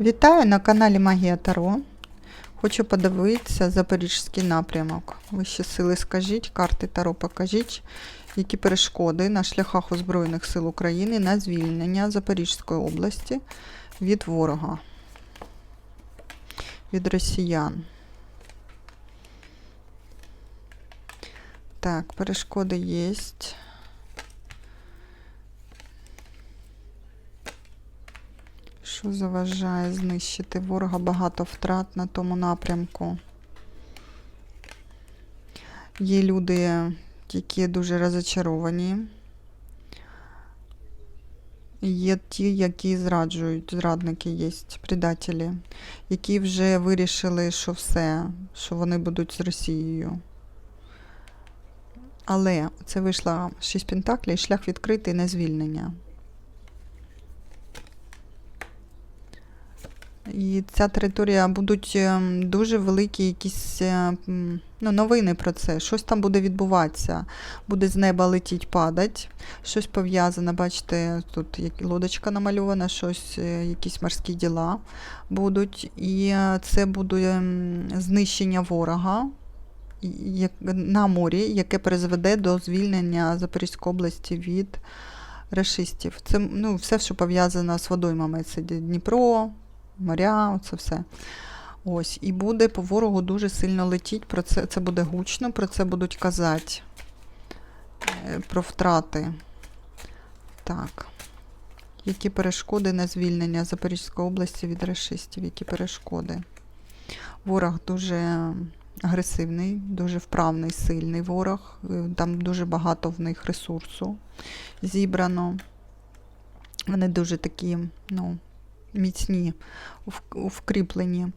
Вітаю на каналі Магія Таро. Хочу подивитися Запорізький напрямок. Вищі сили скажіть, карти Таро покажіть, які перешкоди на шляхах Озброєних сил України на звільнення Запорізької області від ворога, від росіян. Так, перешкоди є. Що заважає знищити ворога багато втрат на тому напрямку. Є люди, які дуже розочаровані. Є ті, які зраджують, зрадники є, предателі, які вже вирішили, що все, що вони будуть з Росією. Але це вийшла шість пентаклей, шлях відкритий на звільнення. І ця територія будуть ем, дуже великі якісь е, ну, новини про це. Щось там буде відбуватися. Буде з неба летіть, падать. Щось пов'язане, бачите, тут лодочка намальована, щось, е, якісь морські діла будуть. І е, це буде ем, знищення ворога на морі, яке призведе до звільнення Запорізької області від рашистів. Це ну, все, що пов'язано з водоймами. Це Дніпро, моря, це все. Ось, і буде по ворогу дуже сильно летіть. Про це, це буде гучно, про це будуть казати. Е, Про втрати. Так. Які перешкоди на звільнення Запорізької області від рашистів? Які перешкоди? Ворог дуже агресивний, дуже вправний, сильний ворог. Е, Там дуже багато в них ресурсу зібрано. Вони дуже такі, ну, міцні, вкріплені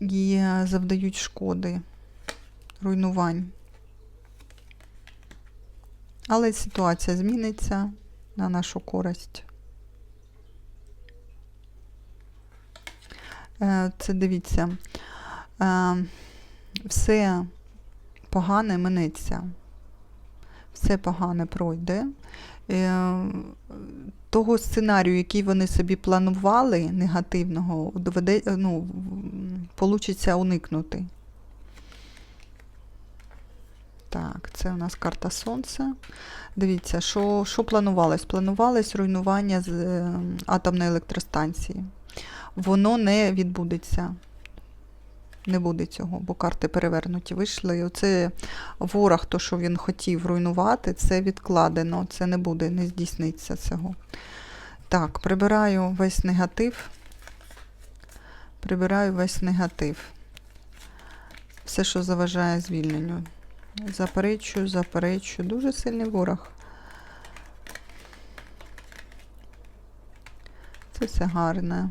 і завдають шкоди, руйнувань. Але ситуація зміниться на нашу користь. Е, Це дивіться, е, все погане минеться, все погане пройде. Е, того сценарію, який вони собі планували, негативного, доведе, ну, получиться уникнути. Так, це у нас карта Сонця. Дивіться, що, що планувалось? Планувалось руйнування з е, атомної електростанції. Воно не відбудеться. Не буде цього, бо карти перевернуті вийшли. І оце ворог, то, що він хотів руйнувати, це відкладено. Це не буде, не здійсниться цього. Так, прибираю весь негатив. Прибираю весь негатив. Все, що заважає звільненню. Заперечую, заперечую. Дуже сильний ворог. Це все гарне.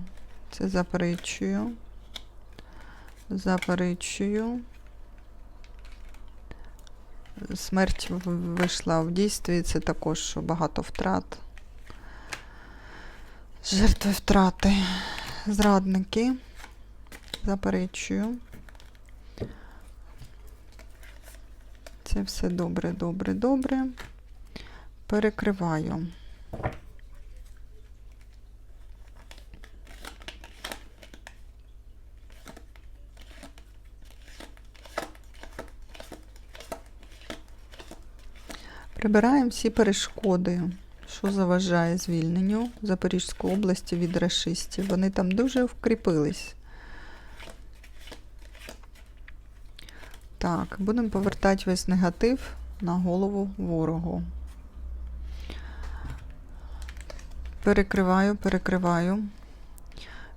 Це заперечую. Заперечую. Смерть вийшла в дійстві. Це також багато втрат. Жертви втрати. Зрадники. Заперечую. Це все добре, добре, добре. Перекриваю. Прибираємо всі перешкоди, що заважає звільненню Запорізької області від рашистів. Вони там дуже вкріпились. Так, будемо повертати весь негатив на голову ворогу. Перекриваю, перекриваю.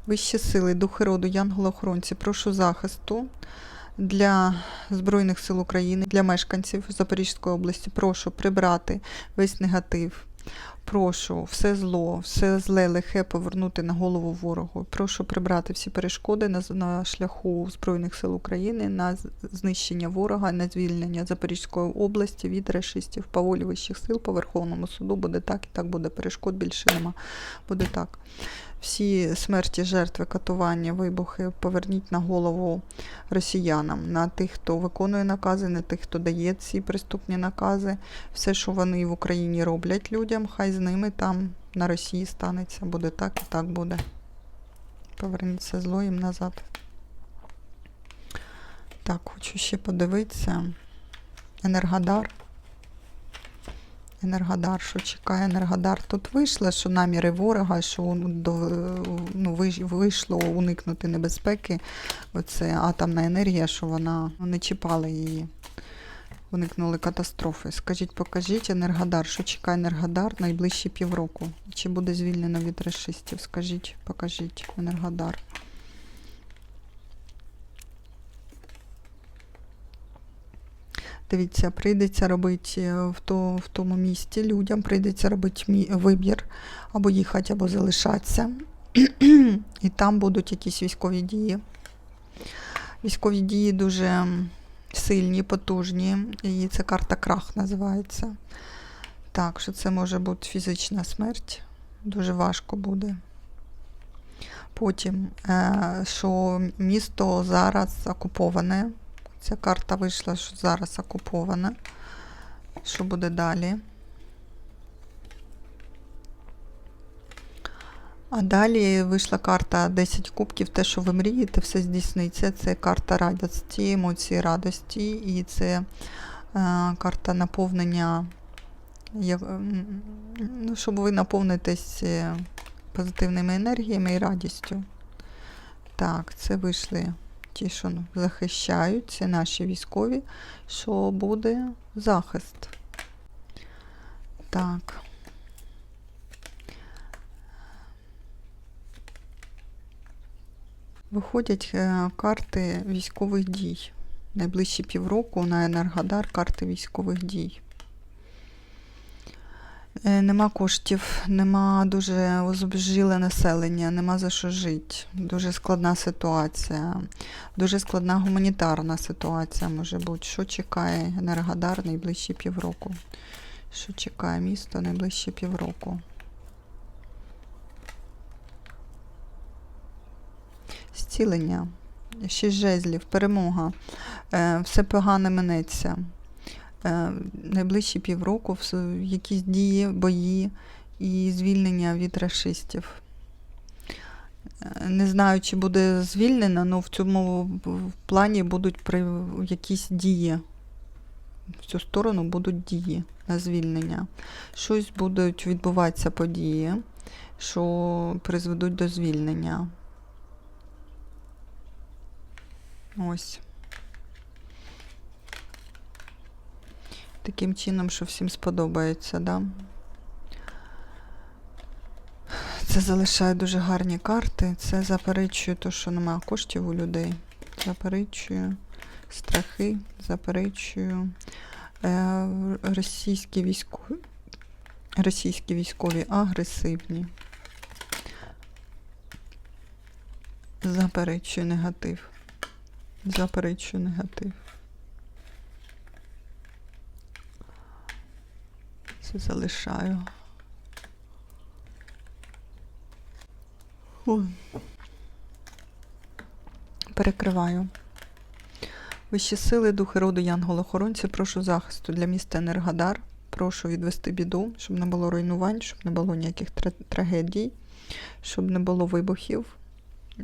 Вищі сили, духи роду, янголи-охоронці, прошу захисту для Збройних сил України, для мешканців Запорізької області. Прошу прибрати весь негатив. Прошу все зло, все зле лихе повернути на голову ворогу. Прошу прибрати всі перешкоди на, на шляху Збройних сил України на знищення ворога, на звільнення Запорізької області від рашистів по вищих сил по Верховному суду. Буде так і так буде. Перешкод більше нема. Буде так. Всі смерті, жертви, катування, вибухи поверніть на голову росіянам, на тих, хто виконує накази, на тих, хто дає ці преступні накази. Все, що вони в Україні роблять людям, хай з ними там на Росії станеться. Буде так і так буде. Поверніться зло їм назад. Так, хочу ще подивитися. Енергодар. Енергодар, що чекає Енергодар? Тут вийшло, що наміри ворога, що ну, вийшло уникнути небезпеки. Оце атомна енергія, що вона не чіпала її. Уникнули катастрофи. Скажіть, покажіть Енергодар, що чекає Енергодар найближчі півроку? Чи буде звільнено від расистів? Скажіть, покажіть Енергодар. Дивіться, прийдеться робити е, в, то, в тому місті людям, прийдеться робити вибір або їхати, або залишатися. І там будуть якісь військові дії. Військові дії дуже сильні, потужні. І це карта крах називається. Так, що це може бути фізична смерть. Дуже важко буде. Потім, е, що місто зараз окуповане. Ця карта вийшла, що зараз окуповане. Що буде далі? А далі вийшла карта 10 кубків, те, що ви мрієте, все здійсниться. Це карта радості, емоції радості, і це е, карта наповнення, ну, щоб ви наповнитесь е, позитивними енергіями і радістю. Так, це вийшли ті, що захищають, це наші військові, що буде захист. Так. Виходять е, карти військових дій. Найближчі півроку на Енергодар карти військових дій. Е, Нема коштів, нема дуже зубжиле населення, нема за що жити. Дуже складна ситуація. Дуже складна гуманітарна ситуація може бути. Що чекає Енергодар найближчі півроку? Що чекає місто найближчі півроку? Зцілення, шість жезлів, перемога. Е, Все погано минеться. Е, Найближчі півроку якісь дії, бої і звільнення від расистів. Е, Не знаю, чи буде звільнено, але в цьому плані будуть якісь дії. В цю сторону будуть дії на звільнення. Щось будуть відбуватися події, що призведуть до звільнення. Ось. Таким чином, що всім сподобається, да? Це залишає дуже гарні карти. Це заперечує те, що немає коштів у людей. Заперечує страхи, заперечую е, російські військові. Російські військові агресивні. Заперечую негатив. Заперечую негатив. Це залишаю. Ой. Перекриваю. Вищі сили, духи роду Янголохоронці, прошу захисту для міста Енергодар. Прошу відвести біду, щоб не було руйнувань, щоб не було ніяких тра- трагедій, щоб не було вибухів,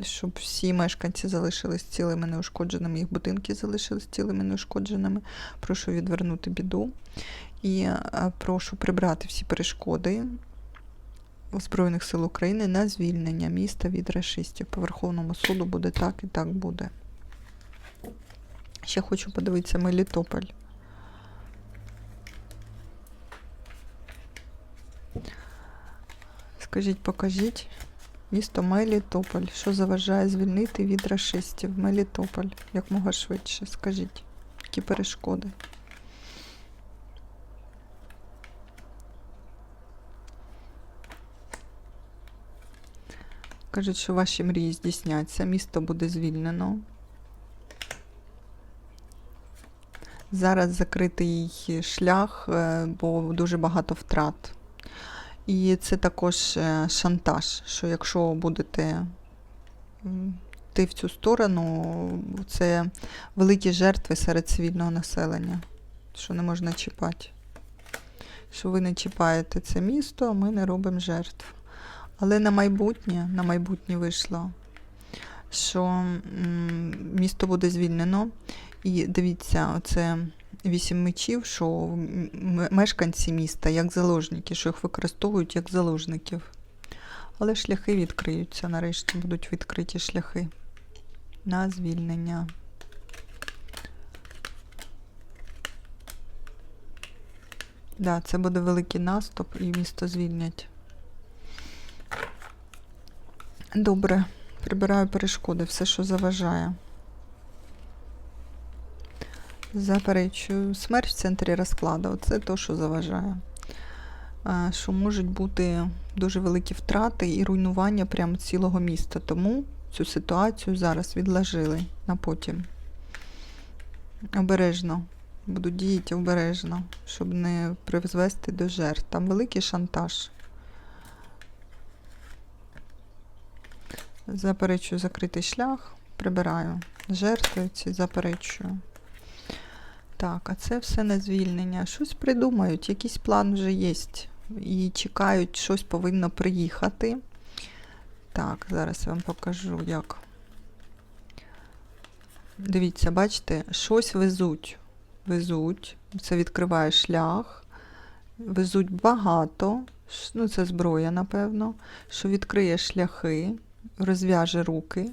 щоб всі мешканці залишились цілими неушкодженими, їх будинки залишились цілими неушкодженими. Прошу відвернути біду. І е, прошу прибрати всі перешкоди Збройних сил України на звільнення міста від расистів. По Верховному суду буде так і так буде. Ще хочу подивитися Мелітополь. Скажіть, покажіть. Місто Мелітополь. Що заважає звільнити від расистів? Мелітополь. Як мога швидше. Скажіть, які перешкоди? Кажуть, що ваші мрії здійсняться, місто буде звільнено. Зараз закритий шлях, е, бо дуже багато втрат. І це також е, шантаж, що якщо будете йти в цю сторону, це великі жертви серед цивільного населення, що не можна чіпати. Що ви не чіпаєте це місто, ми не робимо жертв. Але на майбутнє, на майбутнє вийшло що місто буде звільнено. І дивіться, оце вісім мечів, що мешканці міста як заложники, що їх використовують як заложників. Але шляхи відкриються, нарешті будуть відкриті шляхи на звільнення. Да, це буде великий наступ і місто звільнять. Добре, прибираю перешкоди, все, що заважає. Заперечую. Смерть в центрі розкладу. Це то, що заважає. Що можуть бути дуже великі втрати і руйнування прямо цілого міста. Тому цю ситуацію зараз відложили на потім. Обережно. Буду діяти обережно, щоб не призвести до жертв. Там великий шантаж. Заперечую закритий шлях, прибираю. Жертви ці заперечую. Так, а це все на звільнення. Щось придумають, якийсь план вже є. І чекають, щось повинно приїхати. Так, зараз я вам покажу, як. Дивіться, бачите, щось везуть. Везуть. Це відкриває шлях. Везуть багато. Ну, це зброя, напевно, що відкриє шляхи, розв'яже руки,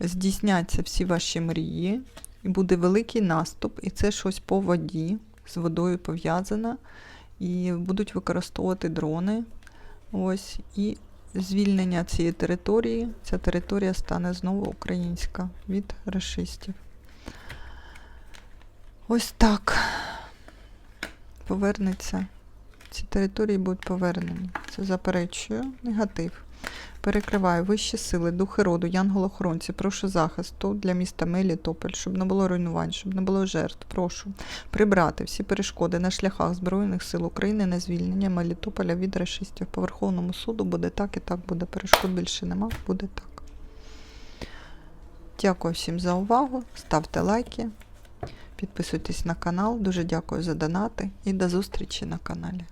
здійсняться всі ваші мрії, і буде великий наступ, і це щось по воді, з водою пов'язано. І будуть використовувати дрони. Ось, і звільнення цієї території. Ця територія стане знову українська від расистів. Ось так. Повернеться. Ці території будуть повернені. Це заперечую. Негатив. Перекриваю вищі сили, духи роду, янголохоронці, прошу захисту для міста Мелітополь, щоб не було руйнувань, щоб не було жертв. Прошу прибрати всі перешкоди на шляхах Збройних сил України на звільнення Мелітополя від расистів. По Верховному суду буде так і так буде. Перешкод більше нема, буде так. Дякую всім за увагу. Ставте лайки, підписуйтесь на канал. Дуже дякую за донати і до зустрічі на каналі.